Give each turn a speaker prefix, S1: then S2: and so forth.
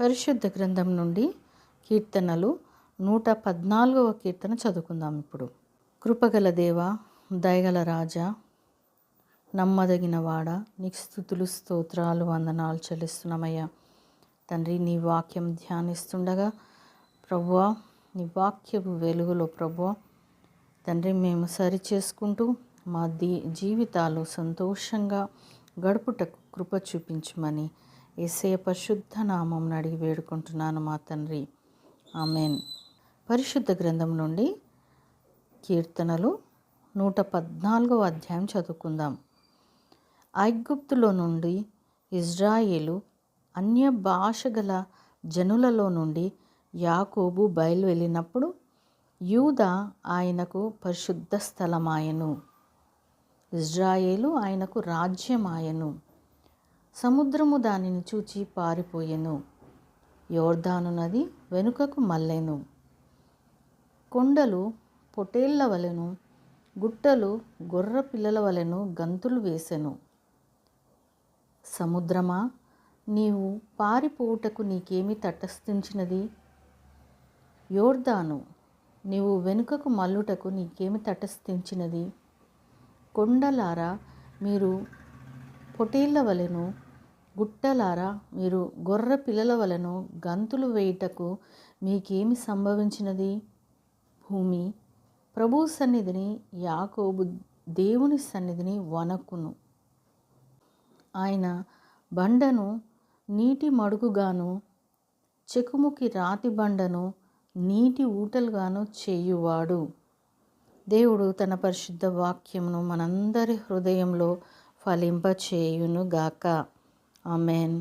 S1: పరిశుద్ధ గ్రంథం నుండి కీర్తనలు నూట పద్నాలుగవ కీర్తన చదువుకుందాం ఇప్పుడు. కృపగల దేవ దయగల రాజా నమ్మదగిన వాడ నీకు స్థుతులు స్తోత్రాలు వందనాలు చెల్లిస్తున్నామయ్యా. తండ్రి నీ వాక్యం ధ్యానిస్తుండగా ప్రభువా నీ వాక్యపు వెలుగులో ప్రభువా తండ్రి మేము సరి చేసుకుంటూ మా దీ జీవితాలు సంతోషంగా గడుపుటకు కృప చూపించమని ఏసయ పరిశుద్ధ నామం అడిగి వేడుకుంటున్నాను మా తండ్రి. ఆమెన్. పరిశుద్ధ గ్రంథం నుండి కీర్తనలు నూట పద్నాలుగవ అధ్యాయం చదువుకుందాం. ఐగుప్తులో నుండి ఇజ్రాయేలు అన్య భాష గల జనులలో నుండి యాకోబు బయలు వెళ్ళినప్పుడు యూద ఆయనకు పరిశుద్ధ స్థలమాయను. ఇజ్రాయేలు ఆయనకు రాజ్యమాయను. సముద్రము దానిని చూచి పారిపోయెను. యోర్ధాను నది వెనుకకు మల్లెను. కొండలు పొటేళ్ళ వలెను గుట్టలు గొర్ర పిల్లల వలెను గంతులు వేసెను. సముద్రమా నీవు పారిపోవుటకు నీకేమి తటస్థించినది? యోర్దాను నీవు వెనుకకు మల్లుటకు నీకేమి తటస్థించినది? కొండలారా మీరు పొటేళ్ళ వలెను గుట్టలారా మీరు గొర్ర పిల్లల వలను గంతులు వేయుటకు మీకేమి సంభవించినది? భూమి ప్రభు సన్నిధిని యాకోబు దేవుని సన్నిధిని వనకును ఆయన బండను నీటి మడుగుగాను చెకుముకి రాతి బండను నీటి ఊటలుగాను చేయువాడు. దేవుడు తన పరిశుద్ధ వాక్యమును మనందరి హృదయంలో ఫలింపచేయునుగాక. ఆమెన్